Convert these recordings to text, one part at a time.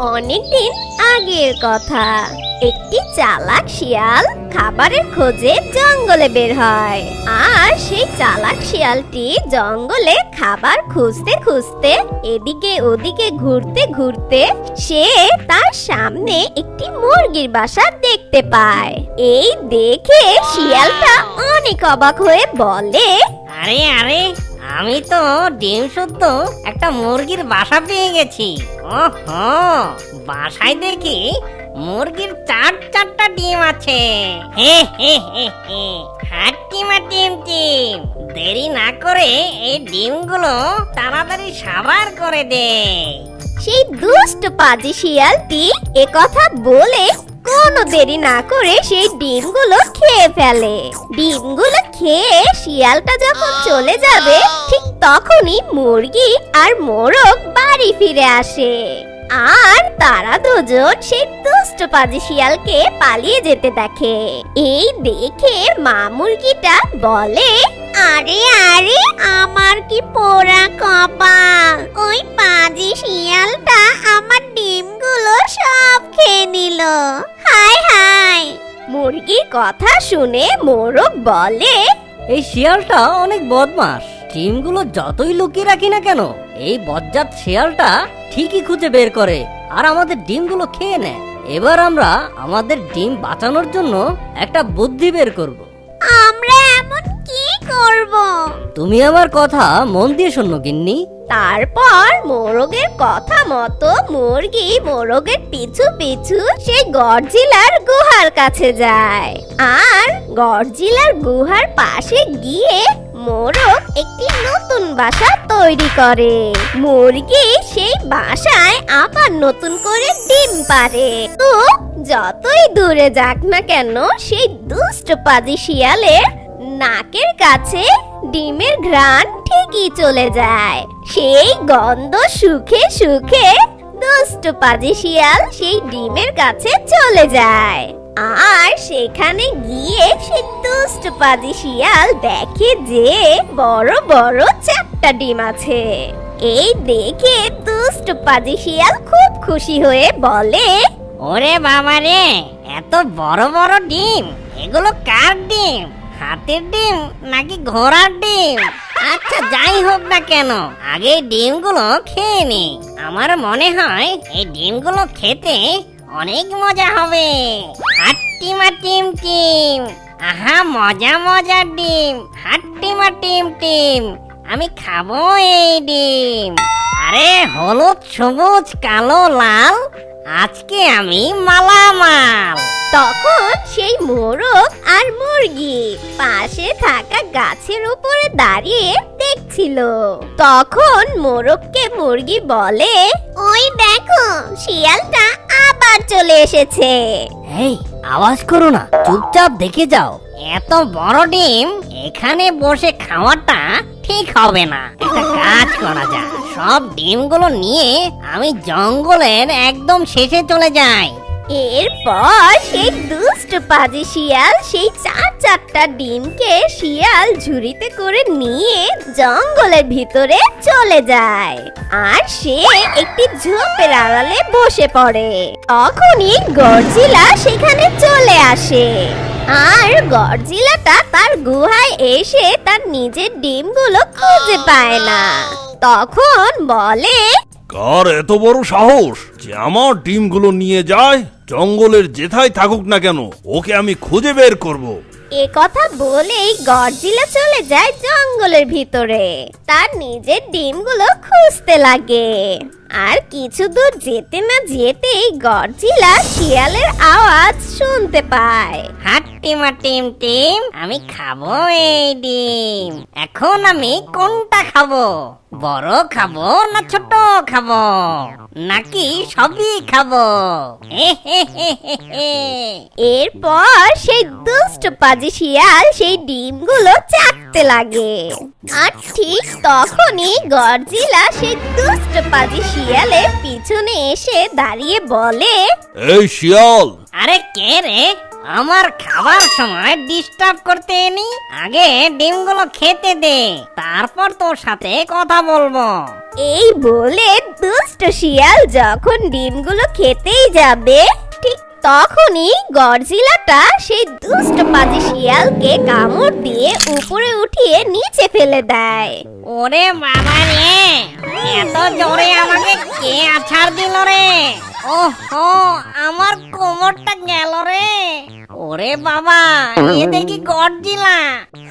অনেকদিন আগের কথা। একটি চালাক শিয়াল খাবারের খোঁজে জঙ্গলে বের হয়। আর সেই চালাক শিয়ালটি জঙ্গলে খাবার খুঁজতে খুঁজতে এদিকে ওদিকে ঘুরতে ঘুরতে সে তার সামনে একটি মুরগির বাসা দেখতে পায়। এই দেখে শিয়ালটা অনেক অবাক হয়ে বলে, আরে আরে আমি তো ডিম শুদ্ধ একটা মুরগির বাসা পেয়ে গেছি। ওহো, বাসায় দেখি মুরগির চার চারটা ডিম আছে। দেরি না করে এই ডিমগুলো তাড়াতাড়ি সাবার করে দে। সেই দুষ্ট পাজি শিয়ালটি এ কথা বলে কোনো দেরি না করে সেই ডিমগুলো খেয়ে ফেলে। ডিমগুলো খেয়ে শিয়ালটা যখন চলে যাবে, ঠিক তখনই মুরগি আর মোরগ বাড়ি ফিরে আসে। আর তারা দুজন সেই দুষ্ট পাজি শিয়ালকে পালিয়ে যেতে দেখে। এই দেখে মা মুরগিটা বলে আরে আরে, আমার কি পোড়া কপাল? ওই পাজি শিয়ালটা আমার ডিমগুলো সব খেয়ে নিল। হায় হায় মুরগির কথা শুনে মোরগ বলে, এই শিয়ালটা অনেক বদমাস ডিমগুলো যতই লুকিয়ে রাখি না কেন, এই বজ্জাত শিয়ালটা ঠিকই খুঁজে বের করে আর আমাদের ডিমগুলো খেয়ে নেয়। এবার আমরা আমাদের ডিম বাঁচানোর জন্য একটা বুদ্ধি বের করব। করব। তুমি আমার কথা মন দিয়ে শোনো গিন্নি। তারপর মোরগের কথা মতো মুরগি মোরগের পিছু পিছু সেই গরজিলার গুহার কাছে যায়। আর গরজিলার গুহার পাশে গিয়ে মোরগ একটি নতুন বাসা তৈরি করে। মুরগি সেই বাসায় আবার নতুন করে ডিম পারে তো যতই দূরে যাক না কেন সেই দুষ্ট পাজি শিয়ালের নাকের কাছে ডিমের ঘ্রাণ ঠিকই চলে যায়। সেই গন্ধ সুখে সুখে দুষ্ট পাজি শিয়াল সেই ডিমের কাছে চলে যায়। আর সেখানে গিয়ে সে দুষ্ট পাজি শিয়াল দেখে যে বড় বড় চারটা ডিম আছে। এই দেখে দুষ্ট পাজি শিয়াল খুব খুশি হয়ে বলে, ওরে বাবা রে এত বড় বড় ডিম, এগুলো কার ডিম? হাতের ডিম নাকি ঘোড়ার ডিম? আচ্ছা যাই হোক না কেন, আগে ডিমগুলো খেয়ে নি আমার মনে হয় এই ডিমগুলো খেতে অনেক মজা হবে। হাট্টিমা টিম টিম। আহা, মজা মজা ডিম। হাট্টিমা টিম টিম। আমি খাব এই ডিম। আরে, হলুদ, সবুজ, কালো, লাল। আজকে আমি মালামাল। তখন সেই মোরগ আর মুরগি পাশে থাকা গাছের উপরে দাঁড়িয়ে দেখছিল। তখন মোরগকে মুরগি বলে, ওই দেখো, শিয়ালটা আবার চলে এসেছে। এই, আওয়াজ করো না, চুপচাপ দেখে যাও। এত বড় ডিম, এখানে বসে খাওয়াটা ঠিক হবে না। একটা কাজ করা যায় সব ডিমগুলো নিয়ে আমি জঙ্গলের একদম শেষে চলে যাই। এরপর সেই দুষ্ট পাজি শিয়াল সেই চার চারটা ডিমকে শিয়াল ঝুড়িতে করে নিয়ে জঙ্গলের ভিতরে চলে যায়। আর সে একটি ঝোপের আড়ালে বসে পড়ে। তখনই গরজিলা সেখানে চলে আসে। আর গরজিলাটা তার গুহায় এসে তার নিজের ডিমগুলো খুঁজে পায় না। তখন বলে কার এত বড় সাহস যে আমার ডিমগুলো নিয়ে যায়, জঙ্গলের যেথায় থাকুক না কেন, ওকে আমি খুঁজে বের করব। এ কথা বলেই গর্জিলা চলে যায় জঙ্গলের ভিতরে। তার নিজের ডিমগুলো খুঁজতে লাগে। আর কিছু দূর যেতে না যেতেই গর্জিলা শিয়ালের আওয়াজ শুনতে পায়। হাট্টিমা টিম টিম, আমি খাব এই ডিম। এখন আমি কোনটা খাব? বড় খাব না ছোট খাব? নাকি সবই খাব। এরপর সেই দুষ্ট পাজি শিয়াল সেই ডিমগুলো চাটতে লাগে। আর ঠিক তখনই গরজিলা সেই দুষ্ট পাজি শিয়ালের পিছনে এসে দাঁড়িয়ে বলে, এই শিয়াল আরে কে রে? আমার খাবার সময় ডিস্টার্ব করতে এনি আগে ডিমগুলো খেতে দে তারপর তোর সাথে কথা বলব। এই বলে দুষ্ট শিয়াল যখন ডিমগুলো খেতেই যাবে ঠিক তখনই গরজিলাটা সেই দুষ্ট পাজি শিয়ালকে কামড় দিয়ে উপরে উঠিয়ে নিচে ফেলে দেয়। ওরে বাবা রে এত জোরে আমাকে কে আছাড় দিল রে? ওহো আমার কোমরটা গেল রে। ওরে বাবা এ দেখি গডজিলা।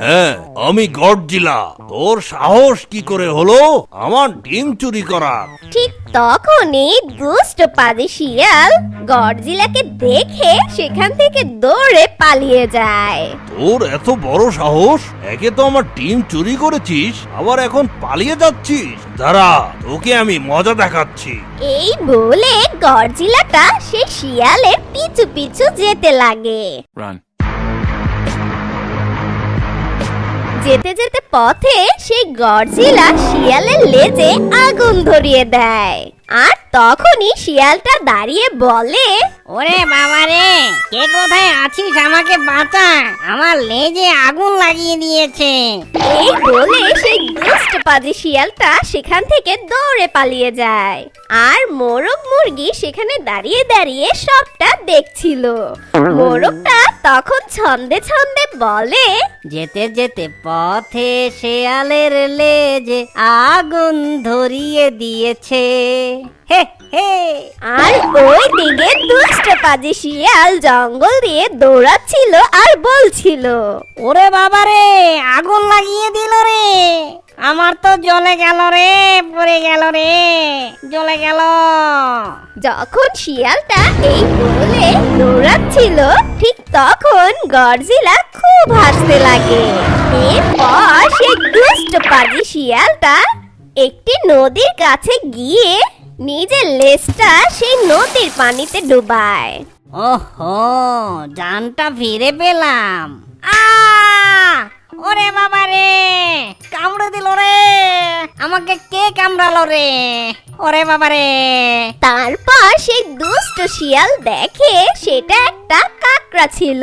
হ্যাঁ আমি গডজিলা। তোর সাহস কি করে হলো? আমার ডিম চুরি করা ঠিক তখনই দুষ্ট পাজি শিয়াল গরজিলাকে দেখে সেখান থেকে দৌড়ে পালিয়ে যায়। তোর এত বড় সাহস? একে তো আমার টিম চুরি করেছিস আবার এখন পালিয়ে যাচ্ছিস। দাঁড়া তোকে আমি মজা দেখাচ্ছি। এই বলে গরজিলাটা সেই শিয়ালের পিছু পিছু যেতে লাগে। Run. যেতে যেতে পথে সেই গরজিলা শিয়ালের লেজে আগুন ধরিয়ে দেয়। আর তখনই শিয়ালটা দাঁড়িয়ে বলে ওরে বাবা রে কে কোথায় আছিস? আমাকে বাঁচা। আমার লেজে আগুন লাগিয়ে দিয়েছে। এই বলে সেই দুষ্ট পাজি শিয়ালটা সেখান থেকে দৌড়ে পালিয়ে যায়। আর মোরগ মুরগি সেখানে দাঁড়িয়ে দাঁড়িয়ে সবটা দেখছিল। মোরগটা তখন ছন্দে ছন্দে বলে যেতে যেতে পথে শেয়ালের লেজে আগুন ধরিয়ে দিয়েছে। হে হে। আর ওই দিকে দুষ্ট পাজি শিয়াল জঙ্গল দিয়ে দৌড়াচ্ছিল আর বলছিল ওরে বাবা রে আগুন লাগিয়ে দিল রে। আমার তো জলে গেল রে পড়ে গেল রে জলে গেল। যখন শিয়ালটা এই বলে দৌড়াচ্ছিল ঠিক তখন গরজিলা খুব হাসতে লাগে। এরপর সেই দুষ্ট পাজি শিয়ালটা একটি নদীর কাছে গিয়ে নিজের লেজটা সেই নদীর পানিতে ডুবায়। ওহো জানটা ফিরে পেলাম। আ ওরে বাবা রে, কামড়ে দিল রে, আমাকে কে কামড়ালো রে? ওরে বাবা রে। তারপর সেই দুষ্ট শিয়াল দেখে সেটা একটা কাকড়া ছিল।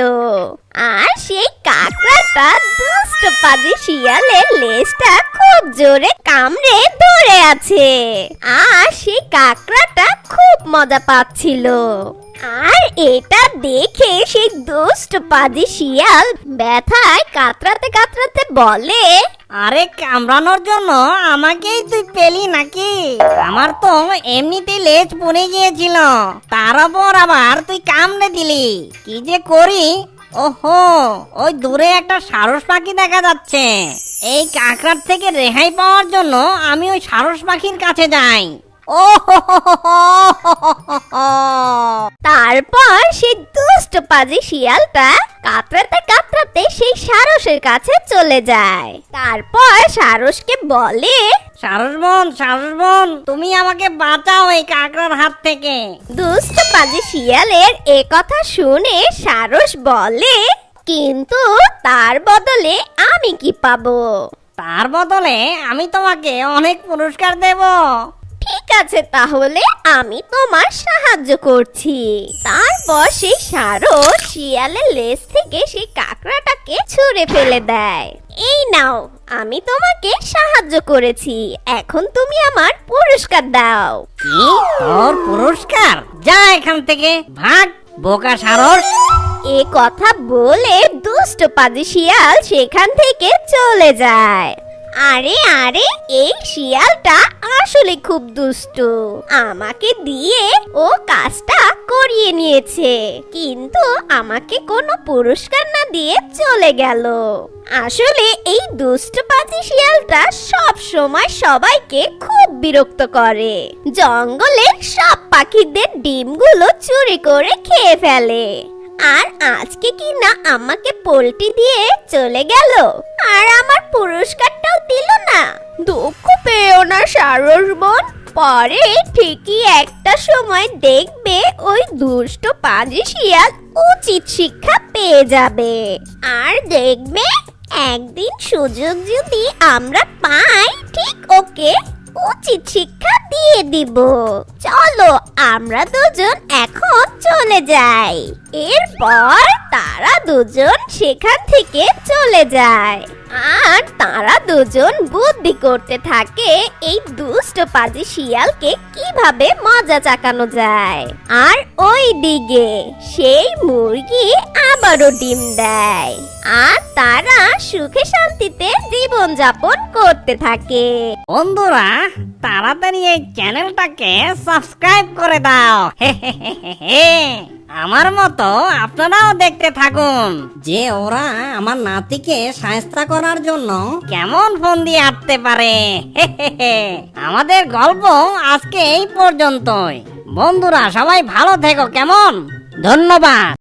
আর সেই কাকড়াটা দুষ্ট পাজি শিয়ালের লেজটা খুব জোরে কামড়ে ধরে আছে। আর সেই কাকড়াটা খুব মজা পাচ্ছিল। আর এটা দেখে সেই দুষ্ট পাজি শিয়াল ব্যথায় কাতরাতে কাতরাতে বলে, আরে কামড়ানোর জন্য আমাকেই তুই পেলি নাকি? আমার তো এমনিতে লেজ পড়ে গিয়েছিল। তার উপর আবার তুই কামড়ে দিলি। কি যে করি? ওহো, ওই দূরে একটা সারস পাখি দেখা যাচ্ছে এই কাঁকড়ার থেকে রেহাই পাওয়ার জন্য আমি ওই সারস পাখির কাছে যাই। তারপর সেই দুষ্ট পাজি শিয়ালটা কাতরাতে কাতরাতে সেই সারসের কাছে চলে যায়। তারপর সারসকে বলে সারস বোন সারস বোন তুমি আমাকে বাঁচাও এই কাঁকড়ার হাত থেকে। দুষ্ট পাজি শিয়ালের এ কথা শুনে সারস বলে কিন্তু তার বদলে আমি কি পাবো? তার বদলে আমি তোমাকে অনেক পুরস্কার দেব। ঠিক আছে তাহলে আমি তোমার সাহায্য করছি। তারপর সেই সারস শিয়ালের লেজ থেকে সেই কাঁকড়াটাকে ছুঁড়ে ফেলে দেয়। এই নাও আমি তোমাকে সাহায্য করেছি। এখন তুমি আমার পুরস্কার দাও। কি? তোর পুরস্কার? যা এখান থেকে ভাগ বোকা সারস। এ কথা বলে দুষ্ট পাজি শিয়াল সেখান থেকে চলে যায়। আরে আরে, এই শিয়ালটা আসলে খুব দুষ্টু। আমাকে দিয়ে ও কাজটা করিয়ে নিয়েছে, কিন্তু আমাকে কোনো পুরস্কার না দিয়ে চলে গেল। আসলে এই দুষ্ট পাজি শিয়ালটা সব সময় সবাইকে খুব বিরক্ত করে। জঙ্গলের সব পাখিদের ডিমগুলো চুরি করে খেয়ে ফেলে। আর আজকে কি না আমাকে পোল্টি দিয়ে চলে গেল। আর আমার পুরস্কারটাও দিল না। দুঃখ পেও না, সারস বোন। পরে ঠিকই একটা সময় দেখবে ওই দুষ্ট পাজি শিয়াল উচিত শিক্ষা পেয়ে যাবে। আর দেখবে একদিন সুযোগ যদি আমরা পাই, ঠিক ওকে উচিত শিক্ষা দিয়ে দিব। চলো, আমরা দুজন এখন চলে যাই। এরপর তারা দুজন সেখান থেকে চলে যায়। আর তারা দুজন বুদ্ধি করতে থাকে এই দুষ্ট পাজি শিয়ালকে কীভাবে মজা চাকানো যায়। আর ওই দিকে সেই মুরগি আবারও ডিম দেয়। আর তারা সুখে শান্তিতে জীবন যাপন করতে থাকে। বন্ধুরা, তাড়াতাড়ি এই চ্যানেলটাকে সাবস্ক্রাইব করে দাও। আমার মতো আপনারাও দেখতে থাকুন। যে ওরা আমার নাতিকে সায়স্তা করার জন্য কেমন ফোন দিয়ে আটতে পারে। আমাদের গল্প আজকে এই পর্যন্তই। বন্ধুরা, সবাই ভালো থেকো কেমন? ধন্যবাদ।